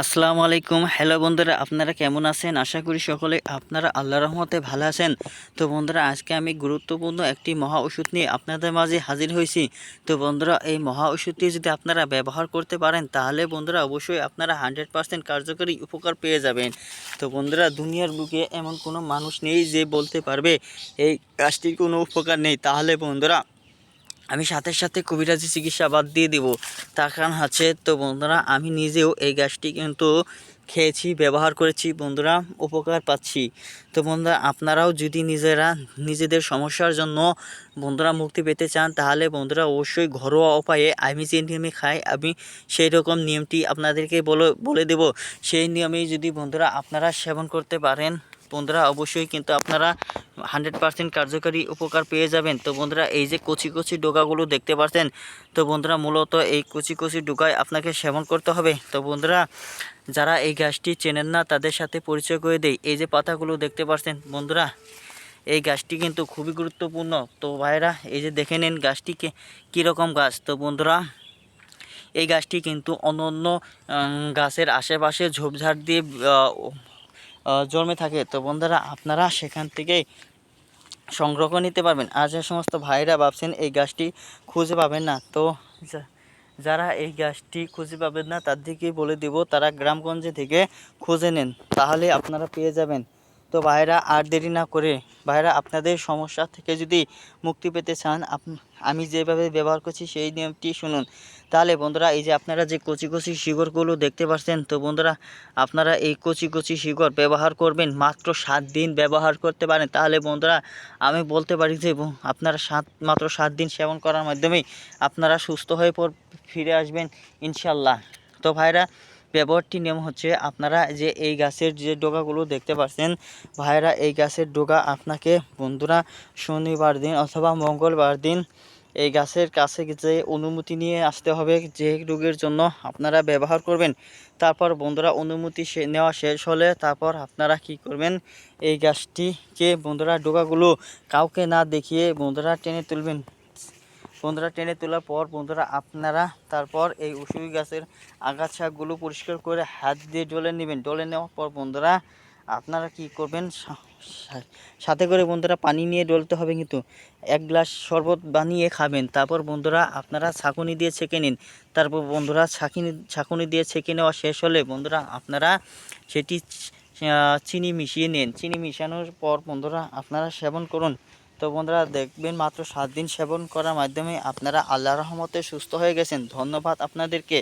আসসালামু আলাইকুম। হ্যালো বন্ধুরা, আপনারা কেমন আছেন? আশা করি সকলে আপনারা আল্লাহ রহমতে ভালো আছেন। তো বন্ধুরা, আজকে আমি গুরুত্বপূর্ণ একটি মহা ওষুধ নিয়ে আপনাদের মাঝে হাজির হয়েছি। তো বন্ধুরা, এই মহা ওষুধটি যদি আপনারা ব্যবহার করতে পারেন, তাহলে বন্ধুরা অবশ্যই আপনারা হান্ড্রেড পার্সেন্ট কার্যকরী উপকার পেয়ে যাবেন। তো বন্ধুরা, দুনিয়ার বুকে এমন কোনো মানুষ নেই যে বলতে পারবে, এই গাছটির কোনো উপকার নেই। তাহলে বন্ধুরা আমি সাথে সাথে কবিরাজি চিকিৎসা বাদ দিয়ে দিব। তার কারণ হচ্ছে, তো বন্ধুরা, আমি নিজেও এই গ্যাসটি কিন্তু খেয়েছি, ব্যবহার করেছি, বন্ধুরা, উপকার পাচ্ছি। তো বন্ধুরা, আপনারাও যদি নিজেরা, নিজেদের সমস্যার জন্য বন্ধুরা মুক্তি পেতে চান, তাহলে বন্ধুরা অবশ্যই ঘরোয়া উপায়ে আমি যে নিয়মে খাই, আমি সেই রকম নিয়মটি আপনাদেরকে বলে বলে দেব। সেই নিয়মেই যদি বন্ধুরা আপনারা সেবন করতে পারেন বন্ধুরা, অবশ্যই কিন্তু আপনারা হান্ড্রেড পার্সেন্ট কার্যকারী উপকার পেয়ে যাবেন। তো বন্ধুরা, এই যে কচি কচি ডোকাগুলো দেখতে পাচ্ছেন, তো বন্ধুরা, মূলত এই কচি কচি ডোকায় আপনাকে সেবন করতে হবে। তো বন্ধুরা, যারা এই গাছটি চেনেন না, তাদের সাথে পরিচয় করে দেই। এই যে পাতাগুলো দেখতে পাচ্ছেন, বন্ধুরা, এই গাছটি কিন্তু খুবই গুরুত্বপূর্ণ। তো ভাইরা এই যে দেখে নিন গাছটিকে কীরকম গাছ। তো বন্ধুরা, এই গাছটি কিন্তু অন্য অন্য গাছের আশেপাশে ঝোপঝাড় দিয়ে জন্মে থাকে। তো বন্ধুরা, আপনারা সেখান থেকেই সংগ্রহ করে নিতে পারবেন। আর যে সমস্ত ভাইরা ভাবছেন এই গাছটি খুঁজে পাবেন না, তো যারা এই গাছটি খুঁজে পাবেন না তার দিকেই বলে দেব, তারা গ্রামগঞ্জে থেকে খুঁজে নেন। তাহলে আপনারা পেয়ে যাবেন। তো ভাইরা আর দেরি না করে ভাইরা আপনাদের সমস্যা থেকে যদি মুক্তি পেতে চান আমি যেভাবে ব্যবহার করছি সেই নিয়মটি শুনুন। তাহলে বন্ধুরা, এই যে আপনারা যে কচি কচি শিকড়গুলো দেখতে পাচ্ছেন, তো বন্ধুরা, আপনারা এই কচি কচি শিকড় ব্যবহার করবেন, মাত্র সাত দিন ব্যবহার করতে পারেন। তাহলে বন্ধুরা, আমি বলতে পারি যে আপনারা সাত মাত্র সাত দিন সেবন করার মাধ্যমেই আপনারা সুস্থ হয়ে পর ফিরে আসবেন, ইনশাল্লাহ। তো ভাইরা ব্যবহারটি নিয়ম হচ্ছে আপনারা যে এই গাছের যে ডোকাগুলো দেখতে পাচ্ছেন ভাইরা এই গাছের ডোকা আপনাকে বন্ধুরা শনিবার দিন অথবা মঙ্গলবার দিন এই গাছের কাছে যে অনুমতি নিয়ে আসতে হবে, যে রোগের জন্য আপনারা ব্যবহার করবেন। তারপর বন্ধুরা অনুমতি নেওয়া শেষ হলে তারপর আপনারা কি করবেন? এই গাছটিকে বন্ধুরা ডোকাগুলো কাউকে না দেখিয়ে বন্ধুরা টেনে তুলবেন। বন্ধুরা টেনে তোলার পর বন্ধুরা আপনারা তারপর এই উসুই গাছের আগাছাগুলো পরিষ্কার করে হাত দিয়ে ডলে নেবেন। ডলে নেওয়ার পর বন্ধুরা আপনারা কি করবেন? সাথে করে বন্ধুরা পানি নিয়ে ডলতে হবে কিন্তু। এক গ্লাস শরবত বানিয়ে খাবেন। তারপর বন্ধুরা আপনারা ছাঁকুনি দিয়ে ছেঁকে নিন। তারপর বন্ধুরা ছাঁকিনি ছাঁকুনি দিয়ে ছেঁকে নেওয়া শেষ হলে বন্ধুরা আপনারা সেটি চিনি মিশিয়ে নিন। চিনি মিশানোর পর বন্ধুরা আপনারা সেবন করুন। তো বন্ধুরা দেখবেন মাত্র সাত দিন সেবন করার মাধ্যমে আপনারা আল্লাহ রহমতে সুস্থ হয়ে গেছেন। ধন্যবাদ আপনাদেরকে।